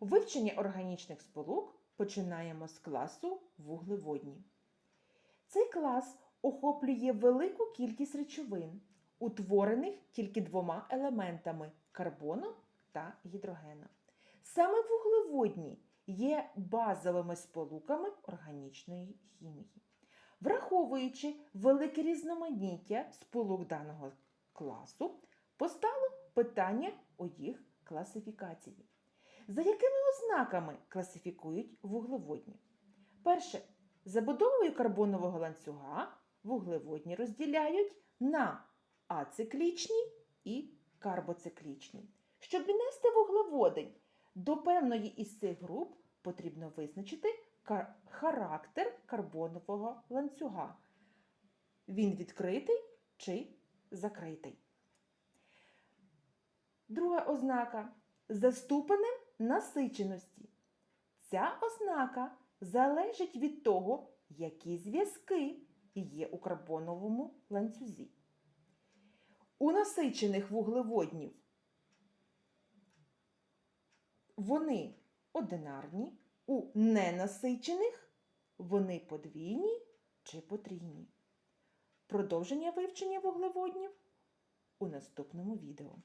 Вивчення органічних сполук починаємо з класу вуглеводні. Цей клас охоплює велику кількість речовин, утворених тільки двома елементами карбону та гідрогена. Саме вуглеводні є базовими сполуками органічної хімії. Враховуючи велике різноманіття сполук даного класу, постало питання у їх класифікації. За якими ознаками класифікують вуглеводні? Перше, забудовою карбонового ланцюга вуглеводні розділяють на ациклічні і карбоциклічні. Щоб віднести вуглеводень до певної із цих груп, потрібно визначити характер карбонового ланцюга. Він відкритий чи закритий. Друга ознака за ступенем насиченості. Ця ознака залежить від того, які зв'язки є у карбоновому ланцюзі. У насичених вуглеводнів вони одинарні, у ненасичених вони подвійні чи потрійні. Продовження вивчення вуглеводнів у наступному відео.